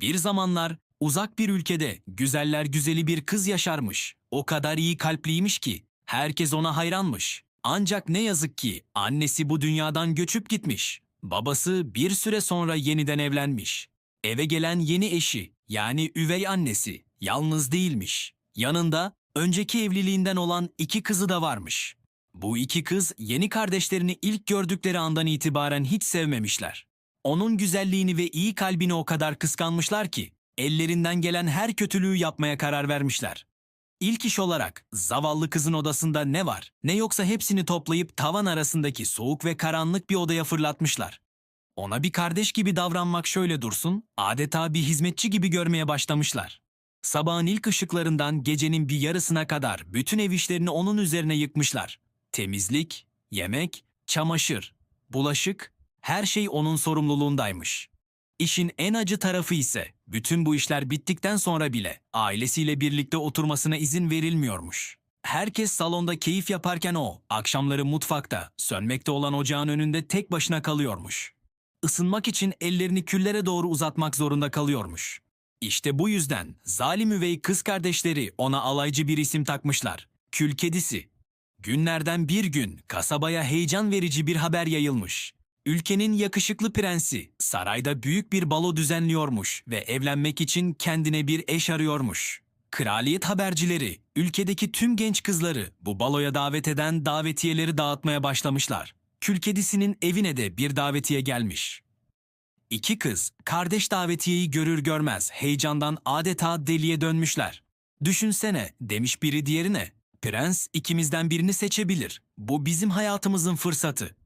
Bir zamanlar uzak bir ülkede güzeller güzeli bir kız yaşarmış. O kadar iyi kalpliymiş ki herkes ona hayranmış. Ancak ne yazık ki annesi bu dünyadan göçüp gitmiş. Babası bir süre sonra yeniden evlenmiş. Eve gelen yeni eşi yani üvey annesi yalnız değilmiş. Yanında önceki evliliğinden olan iki kızı da varmış. Bu iki kız yeni kardeşlerini ilk gördükleri andan itibaren hiç sevmemişler. Onun güzelliğini ve iyi kalbini o kadar kıskanmışlar ki ellerinden gelen her kötülüğü yapmaya karar vermişler. İlk iş olarak zavallı kızın odasında ne var ne yoksa hepsini toplayıp tavan arasındaki soğuk ve karanlık bir odaya fırlatmışlar. Ona bir kardeş gibi davranmak şöyle dursun, adeta bir hizmetçi gibi görmeye başlamışlar. Sabahın ilk ışıklarından gecenin bir yarısına kadar bütün ev işlerini onun üzerine yıkmışlar. Temizlik, yemek, çamaşır, bulaşık, her şey onun sorumluluğundaymış. İşin en acı tarafı ise bütün bu işler bittikten sonra bile ailesiyle birlikte oturmasına izin verilmiyormuş. Herkes salonda keyif yaparken o, akşamları mutfakta, sönmekte olan ocağın önünde tek başına kalıyormuş. Isınmak için ellerini küllere doğru uzatmak zorunda kalıyormuş. İşte bu yüzden zalim üvey kız kardeşleri ona alaycı bir isim takmışlar. Kül kedisi. Günlerden bir gün kasabaya heyecan verici bir haber yayılmış. Ülkenin yakışıklı prensi sarayda büyük bir balo düzenliyormuş ve evlenmek için kendine bir eş arıyormuş. Kraliyet habercileri ülkedeki tüm genç kızları bu baloya davet eden davetiyeleri dağıtmaya başlamışlar. Kül evine de bir davetiye gelmiş. İki kız kardeş davetiyeyi görür görmez heyecandan adeta deliye dönmüşler. Düşünsene demiş biri diğerine. Prens ikimizden birini seçebilir. Bu bizim hayatımızın fırsatı.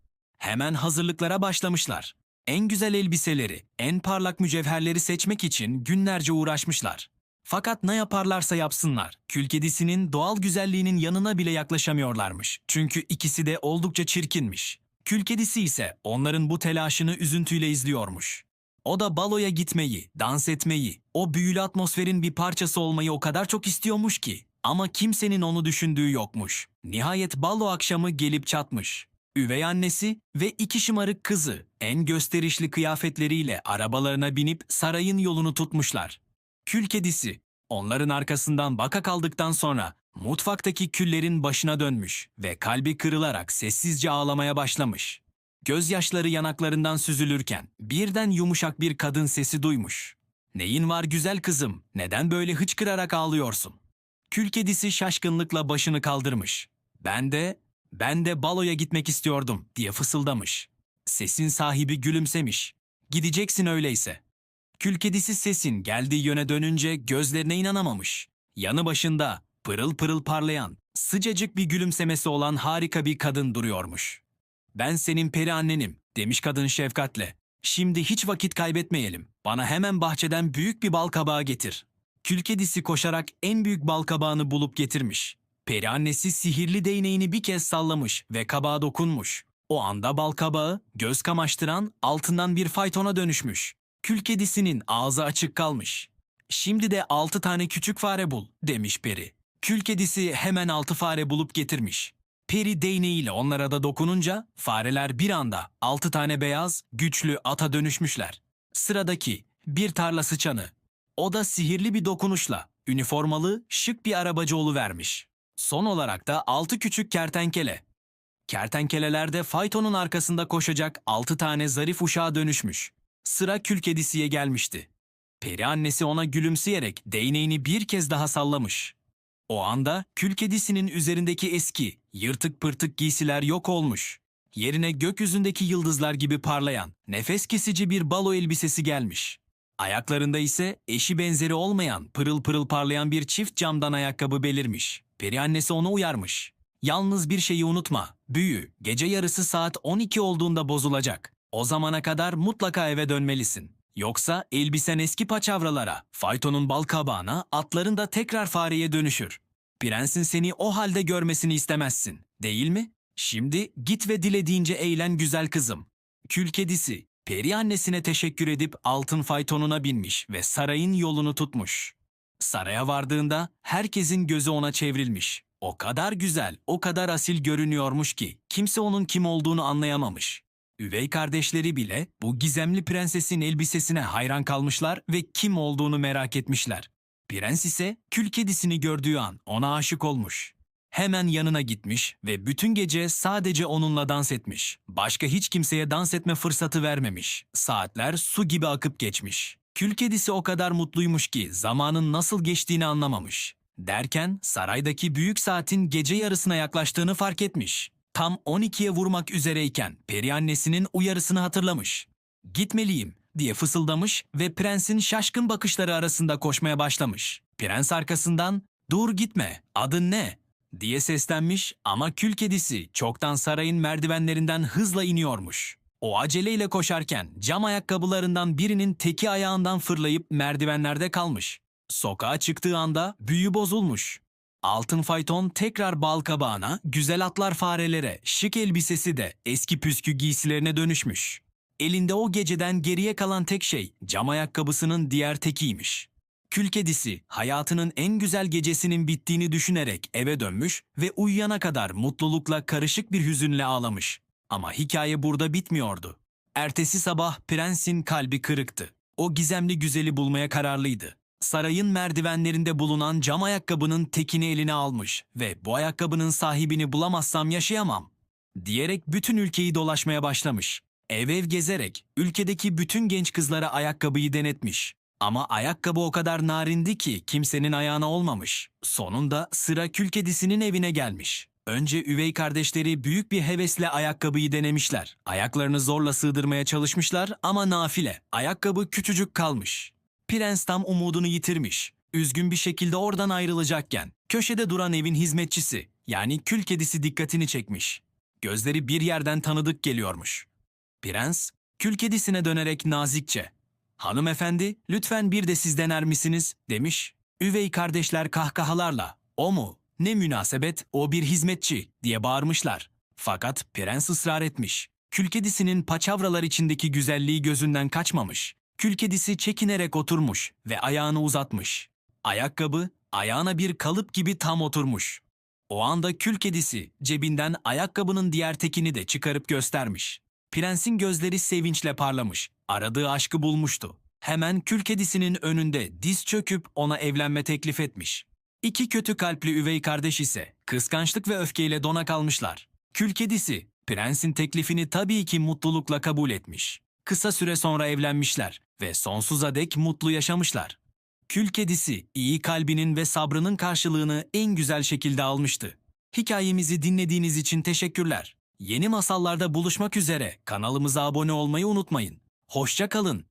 Hemen hazırlıklara başlamışlar. En güzel elbiseleri, en parlak mücevherleri seçmek için günlerce uğraşmışlar. Fakat ne yaparlarsa yapsınlar, kül kedisinin doğal güzelliğinin yanına bile yaklaşamıyorlarmış. Çünkü ikisi de oldukça çirkinmiş. Kül kedisi ise onların bu telaşını üzüntüyle izliyormuş. O da baloya gitmeyi, dans etmeyi, o büyülü atmosferin bir parçası olmayı o kadar çok istiyormuş ki. Ama kimsenin onu düşündüğü yokmuş. Nihayet balo akşamı gelip çatmış. Üvey annesi ve iki şımarık kızı en gösterişli kıyafetleriyle arabalarına binip sarayın yolunu tutmuşlar. Kül kedisi onların arkasından baka kaldıktan sonra mutfaktaki küllerin başına dönmüş ve kalbi kırılarak sessizce ağlamaya başlamış. Gözyaşları yanaklarından süzülürken birden yumuşak bir kadın sesi duymuş. Neyin var güzel kızım? Neden böyle hıçkırarak ağlıyorsun? Kül kedisi şaşkınlıkla başını kaldırmış. Ben de, ben de baloya gitmek istiyordum diye fısıldamış. Sesin sahibi gülümsemiş. Gideceksin öyleyse. Kül kedisi sesin geldiği yöne dönünce gözlerine inanamamış. Yanı başında pırıl pırıl parlayan, sıcacık bir gülümsemesi olan harika bir kadın duruyormuş. Ben senin peri annenim demiş kadın şefkatle. Şimdi hiç vakit kaybetmeyelim. Bana hemen bahçeden büyük bir bal kabağı getir. Kül kedisi koşarak en büyük bal kabağını bulup getirmiş. Peri annesi sihirli değneğini bir kez sallamış ve kabağa dokunmuş. O anda bal kabağı göz kamaştıran altından bir faytona dönüşmüş. Kül kedisinin ağzı açık kalmış. Şimdi de altı tane küçük fare bul demiş peri. Kül kedisi hemen altı fare bulup getirmiş. Peri değneğiyle onlara da dokununca fareler bir anda altı tane beyaz, güçlü ata dönüşmüşler. Sıradaki bir tarla sıçanı. O da sihirli bir dokunuşla üniformalı, şık bir arabacı vermiş. Son olarak da altı küçük kertenkele. Kertenkeleler de faytonun arkasında koşacak altı tane zarif uşağa dönüşmüş. Sıra kül kedisiye gelmişti. Peri annesi ona gülümseyerek değneğini bir kez daha sallamış. O anda kül kedisinin üzerindeki eski, yırtık pırtık giysiler yok olmuş. Yerine gökyüzündeki yıldızlar gibi parlayan, nefes kesici bir balo elbisesi gelmiş. Ayaklarında ise eşi benzeri olmayan, pırıl pırıl parlayan bir çift camdan ayakkabı belirmiş. Peri annesi onu uyarmış. Yalnız bir şeyi unutma. Büyü, gece yarısı saat 12 olduğunda bozulacak. O zamana kadar mutlaka eve dönmelisin. Yoksa elbisen eski paçavralara, faytonun bal kabağına, atların da tekrar fareye dönüşür. Prensin seni o halde görmesini istemezsin, değil mi? Şimdi git ve dilediğince eğlen güzel kızım. Kül kedisi, peri annesine teşekkür edip altın faytonuna binmiş ve sarayın yolunu tutmuş. Saraya vardığında herkesin gözü ona çevrilmiş. O kadar güzel, o kadar asil görünüyormuş ki kimse onun kim olduğunu anlayamamış. Üvey kardeşleri bile bu gizemli prensesin elbisesine hayran kalmışlar ve kim olduğunu merak etmişler. Prens ise kül kedisini gördüğü an ona aşık olmuş. Hemen yanına gitmiş ve bütün gece sadece onunla dans etmiş. Başka hiç kimseye dans etme fırsatı vermemiş. Saatler su gibi akıp geçmiş. Kül kedisi o kadar mutluymuş ki zamanın nasıl geçtiğini anlamamış. Derken saraydaki büyük saatin gece yarısına yaklaştığını fark etmiş. Tam 12'ye vurmak üzereyken peri annesinin uyarısını hatırlamış. Gitmeliyim diye fısıldamış ve prensin şaşkın bakışları arasında koşmaya başlamış. Prens arkasından ''Dur gitme, adın ne?'' Diye seslenmiş ama kül kedisi çoktan sarayın merdivenlerinden hızla iniyormuş. O aceleyle koşarken cam ayakkabılarından birinin teki ayağından fırlayıp merdivenlerde kalmış. Sokağa çıktığı anda büyü bozulmuş. Altın fayton tekrar bal kabağına, güzel atlar farelere, şık elbisesi de eski püskü giysilerine dönüşmüş. Elinde o geceden geriye kalan tek şey cam ayakkabısının diğer tekiymiş. Kül kedisi hayatının en güzel gecesinin bittiğini düşünerek eve dönmüş ve uyuyana kadar mutlulukla karışık bir hüzünle ağlamış. Ama hikaye burada bitmiyordu. Ertesi sabah prensin kalbi kırıktı. O gizemli güzeli bulmaya kararlıydı. Sarayın merdivenlerinde bulunan cam ayakkabının tekini eline almış ve bu ayakkabının sahibini bulamazsam yaşayamam diyerek bütün ülkeyi dolaşmaya başlamış. Ev ev gezerek ülkedeki bütün genç kızlara ayakkabıyı denetmiş. Ama ayakkabı o kadar narindi ki kimsenin ayağına olmamış. Sonunda sıra kül kedisinin evine gelmiş. Önce üvey kardeşleri büyük bir hevesle ayakkabıyı denemişler. Ayaklarını zorla sığdırmaya çalışmışlar ama nafile. Ayakkabı küçücük kalmış. Prens tam umudunu yitirmiş. Üzgün bir şekilde oradan ayrılacakken köşede duran evin hizmetçisi yani kül kedisi dikkatini çekmiş. Gözleri bir yerden tanıdık geliyormuş. Prens kül kedisine dönerek nazikçe ''Hanımefendi lütfen bir de siz dener misiniz?'' demiş. Üvey kardeşler kahkahalarla ''O mu? Ne münasebet o bir hizmetçi'' diye bağırmışlar. Fakat prens ısrar etmiş. Kül kedisinin paçavralar içindeki güzelliği gözünden kaçmamış. Kül kedisi çekinerek oturmuş ve ayağını uzatmış. Ayakkabı ayağına bir kalıp gibi tam oturmuş. O anda kül kedisi cebinden ayakkabının diğer tekini de çıkarıp göstermiş. Prensin gözleri sevinçle parlamış. Aradığı aşkı bulmuştu. Hemen kül kedisinin önünde diz çöküp ona evlenme teklif etmiş. İki kötü kalpli üvey kardeş ise kıskançlık ve öfkeyle dona kalmışlar. Kül kedisi prensin teklifini tabii ki mutlulukla kabul etmiş. Kısa süre sonra evlenmişler ve sonsuza dek mutlu yaşamışlar. Kül kedisi iyi kalbinin ve sabrının karşılığını en güzel şekilde almıştı. Hikayemizi dinlediğiniz için teşekkürler. Yeni masallarda buluşmak üzere kanalımıza abone olmayı unutmayın. Hoşça kalın.